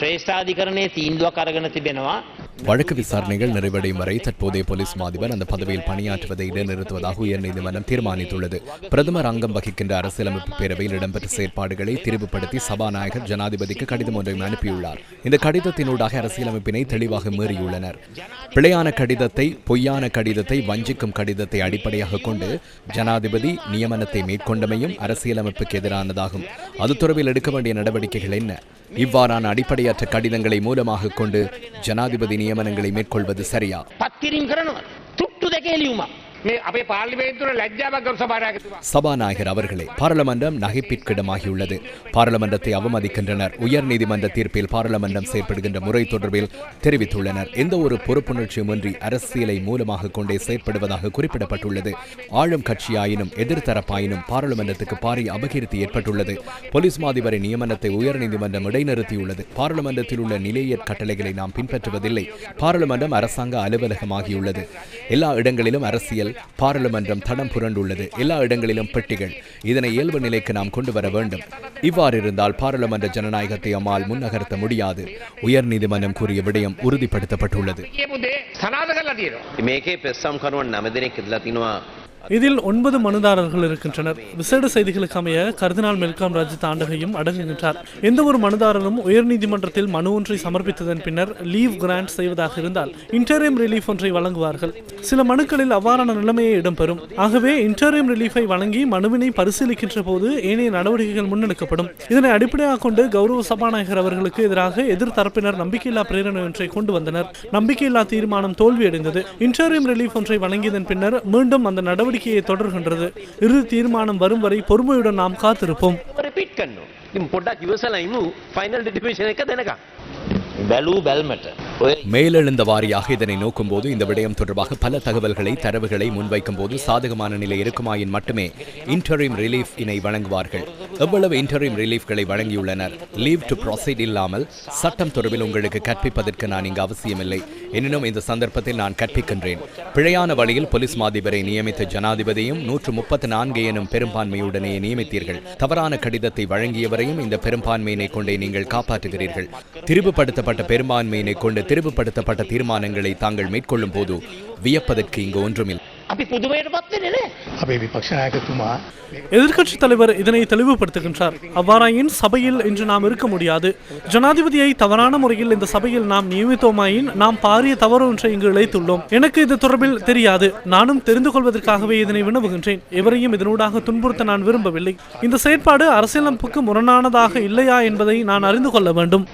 ශ්‍රේෂ්ඨාධිකරණයේ තීන්දුවක් අරගෙන තිබෙනවා. வழக்கு விசாரணைகள் நிறைவடையும் வரை தற்போதைய போலீஸ் மாதிபர் அந்த பதவியில் பணியாற்றுவதை இடைநிறுத்துவதாக உயர்நீதிமன்றம் தீர்மானித்துள்ளது பிரதமர் அங்கம் வகிக்கின்ற அரசியலமைப்பு பேரவையில் இடம்பெற்ற செயற்பாடுகளை திரிவுபடுத்தி சபாநாயகர் ஜனாதிபதிக்கு கடிதம் ஒன்றையும் அனுப்பியுள்ளார் இந்த கடிதத்தினூடாக அரசியலமைப்பினை தெளிவாக மீறியுள்ளனர் பிழையான கடிதத்தை பொய்யான கடிதத்தை வஞ்சிக்கும் கடிதத்தை அடிப்படையாக கொண்டு ஜனாதிபதி நியமனத்தை மேற்கொண்டமையும் அரசியலமைப்புக்கு எதிரானதாகும் அது தொடர்பில் எடுக்க வேண்டிய நடவடிக்கைகள் என்ன இவ்வாறான அடிப்படையற்ற கடிதங்களை மூலமாக கொண்டு ஜனாதிபதி நியமனங்களை மேற்கொள்வது சரியா? சபாநாயகர் அவர்களே பாராளுமன்றம் நகைப்பிற்கிடமாகியுள்ளது பாராளுமன்றத்தை அவமதிக்கின்றனர் உயர் நீதிமன்ற தீர்ப்பில் பாராளுமன்றம் செயற்படுகின்ற முறை தொடர்பில் தெரிவித்துள்ளனர் எந்த ஒரு பொறுப்புணர்ச்சியுமின்றி அரசியலை மூலமாக கொண்டே செயற்படுவதாக குறிப்பிடப்பட்டுள்ளது ஆளும் கட்சியாயினும் எதிர்த்தரப்பாயினும் பாராளுமன்றத்துக்கு பாரிய அபகீர்த்தி ஏற்பட்டுள்ளது போலீஸ் மாதிபரை நியமனத்தை உயர்நீதிமன்றம் இடைநிறுத்தியுள்ளது பாராளுமன்றத்தில் உள்ள நிலையற் கட்டளைகளை நாம் பின்பற்றுவதில்லை பாராளுமன்றம் அரசாங்க அலுவலகமாகியுள்ளது எல்லா இடங்களிலும் அரசியல் பாராளுமன்றம் தடம் புரண்டுள்ளது. எல்லா இடங்களிலும் பெட்டிகள். இதனை இயல்பு நிலைக்கு நாம் கொண்டு வர வேண்டும். இவ்வாறு இருந்தால் பாராளுமன்ற ஜனநாயகத்தை அம்மால் முன்னகர்த்த முடியாது. உயர்நீதிமன்றம் கூறிய விடயம் உறுதிப்படுத்தப்பட்டுள்ளது. இதில் ஒன்பது மனுதாரர்கள் இருக்கின்றனர். விசேட செய்திகளுக்கு அமைய கர்தினால் மெல்காம் ரஜித் ஆண்டகையும் அடங்குகின்றார். எந்த ஒரு மனுதாரரும் உயர்நீதிமன்றத்தில் மனு ஒன்றை சமர்ப்பித்ததன் பின்னர் லீவ் கிராண்ட் செய்வதாக இருந்தால் இன்டரியம் ரிலீஃப் ஒன்றை வழங்குவார்கள். சில மனுக்களில் அவ்வாறான நிலைமையே இடம்பெறும். ஆகவே இன்டரியம் ரிலீஃபை வழங்கி மனுவினை பரிசீலிக்கின்ற போது ஏனைய நடவடிக்கைகள் முன்னெடுக்கப்படும். இதனை அடிப்படையாக கொண்டு கௌரவ சபாநாயகர் அவர்களுக்கு எதிராக எதிர்த்தரப்பினர் நம்பிக்கையில்லா பிரேரணை ஒன்றை கொண்டு வந்தனர். நம்பிக்கையில்லா தீர்மானம் தோல்வியடைந்தது. இன்டரியம் ரிலீஃப் ஒன்றை வழங்கியதன் பின்னர் மீண்டும் அந்த நடவடிக்கை நடவடிக்கையை தொடர்கின்றது இறுதி தீர்மானம் வரும் வரை பொறுமையுடன் நாம் காத்திருப்போம் රිපිට් කරනවා. ඉතින් පොඩ්ඩක් ඉවසලා ඉමු ෆයිනල් ඩිටිමේෂන් එක දෙනකම්. බැලූ බැල්මට. மேலெழுந்த வாரியாக இதனை நோக்கும் போது இந்த விடயம் தொடர்பாக பல தகவல்களை தரவுகளை முன்வைக்கும் போது சாதகமான நிலை இருக்குமாயின் மட்டுமே இன்டரிம் ரிலீஃப் இனை வழங்குவார்கள். எவ்வளவு இன்டரிம் ரிலீஃப்களை வழங்கியுள்ளனர்? லீவ் டு ப்ரொசீட் இல்லாமல் சட்டம் தொடர்பில் உங்களுக்கு கற்பிப்பதற்கு நான் இங்கு அவசியமில்லை. எனினும் இந்த சந்தர்ப்பத்தில் நான் கற்பிக்கின்றேன். பிழையான வழியில் போலீஸ் மாதிபரை நியமித்த ஜனாதிபதியும் நூற்று முப்பத்தி நான்கு எனும் பெரும்பான்மையுடனே நியமித்தீர்கள். தவறான கடிதத்தை வழங்கியவரையும் இந்த பெரும்பான்மையினை கொண்டே நீங்கள் காப்பாற்றுகிறீர்கள். திரிவுபடுத்தப்பட்ட பெரும்பான்மையினை கொண்டு தெளிவுபடுத்தப்பட்ட தீர்மானங்களை தாங்கள் மேற்கொள்ளும் போது வியப்பதற்கு இங்கு ஒன்றுமில்லை. எதிர்கட்சி தலைவர் இதனை தெளிவுபடுத்துகின்றார். அவ்வாறாயின் சபையில் இன்று நாம் இருக்க முடியாது. ஜனாதிபதியை தவறான முறையில் இந்த சபையில் நாம் நியமித்தோமாயின் நாம் பாரிய தவறு ஒன்றை இங்கு இழைத்துள்ளோம். எனக்கு இது தொடர்பில் தெரியாது. நானும் தெரிந்து கொள்வதற்காகவே இதனை வினவுகின்றேன். எவரையும் இதனூடாக துன்புறுத்த நான் விரும்பவில்லை. இந்த செயற்பாடு அரசியலமைப்புக்கு முரணானதாக இல்லையா என்பதை நான் அறிந்து கொள்ள வேண்டும்.